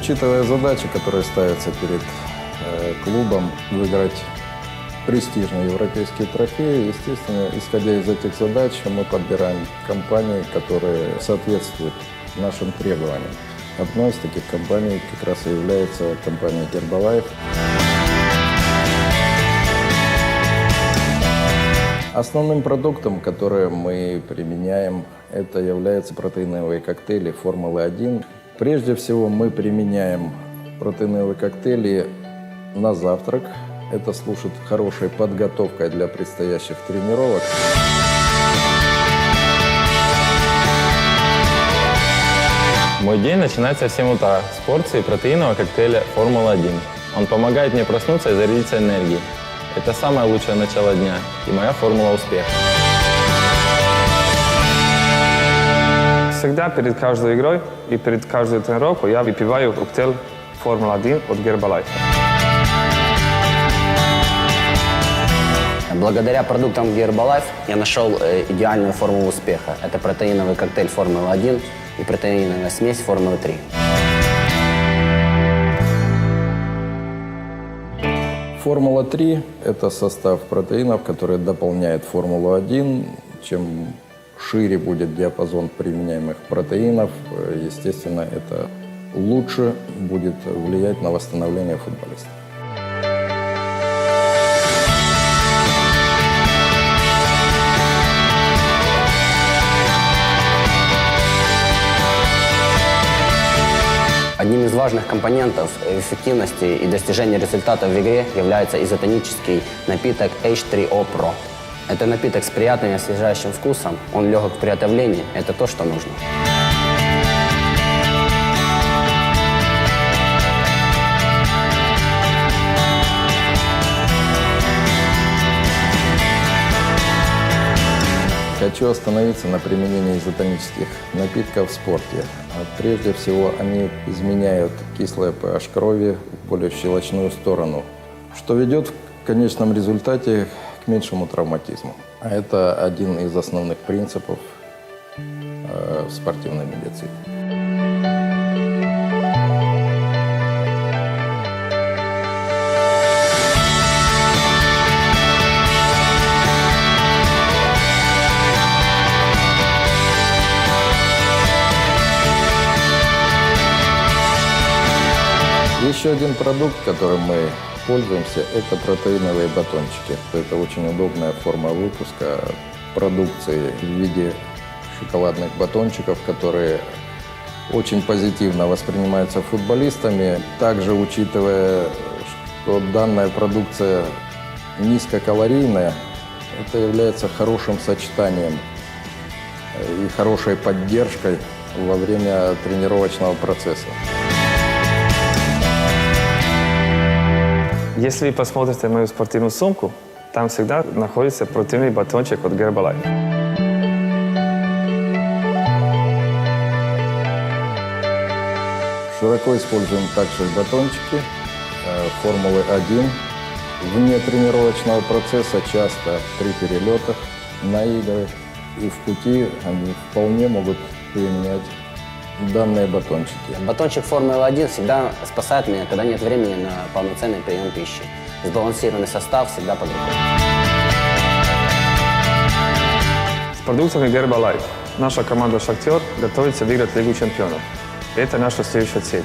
учитывая задачи, которые ставятся перед э, клубом, выиграть престижные европейские трофеи, естественно, исходя из этих задач, мы подбираем компании, которые соответствуют нашим требованиям. Одной из таких компаний как раз и является компания Herbalife. Основным продуктом, который мы применяем, это являются протеиновые коктейли Формулы-1. Прежде всего мы применяем протеиновые коктейли на завтрак. Это служит хорошей подготовкой для предстоящих тренировок. Мой день начинается в 7 утра с порции протеинового коктейля «Формула-1». Он помогает мне проснуться и зарядиться энергией. Это самое лучшее начало дня и моя формула успеха. Всегда перед каждой игрой и перед каждой тренировкой я выпиваю коктейль Формула-1 от Гербалайфа. Благодаря продуктам Herbalife я нашел э, идеальную формулу успеха. Это протеиновый коктейль Формулы-1 и протеиновая смесь Формулы-3. Формула-3 – это состав протеинов, который дополняет Формулу-1. Чем шире будет диапазон применяемых протеинов, э, естественно, это лучше будет влиять на восстановление футболиста. Одним из важных компонентов эффективности и достижения результатов в игре является изотонический напиток H3O Pro. Это напиток с приятным и освежающим вкусом, он легок в приготовлении, это то, что нужно. Хочу остановиться на применении изотонических напитков в спорте. А Прежде всего, они изменяют кислое pH крови в более щелочную сторону, что ведет конечном результате к меньшему травматизму. А это один из основных принципов э, в спортивной медицине. Еще один продукт, которым мы пользуемся, это протеиновые батончики. Это очень удобная форма выпуска продукции в виде шоколадных батончиков, которые очень позитивно воспринимаются футболистами. Также учитывая, что данная продукция низкокалорийная, это является хорошим сочетанием э, и хорошей поддержкой во время тренировочного процесса. Если вы посмотрите мою спортивную сумку, там всегда находится протеиновый батончик от Гербалайф. Широко используем также батончики э, Формулы-1. Вне тренировочного процесса часто при перелетах, на игры и в пути они вполне могут применять данные батончики. Батончик Формулы-1 всегда спасает меня, когда нет времени на полноценный прием пищи. Сбалансированный состав всегда под рукой. С продуктами Гербалайф наша команда «Шахтер» готовится выиграть Лигу чемпионов. Это наша следующая цель.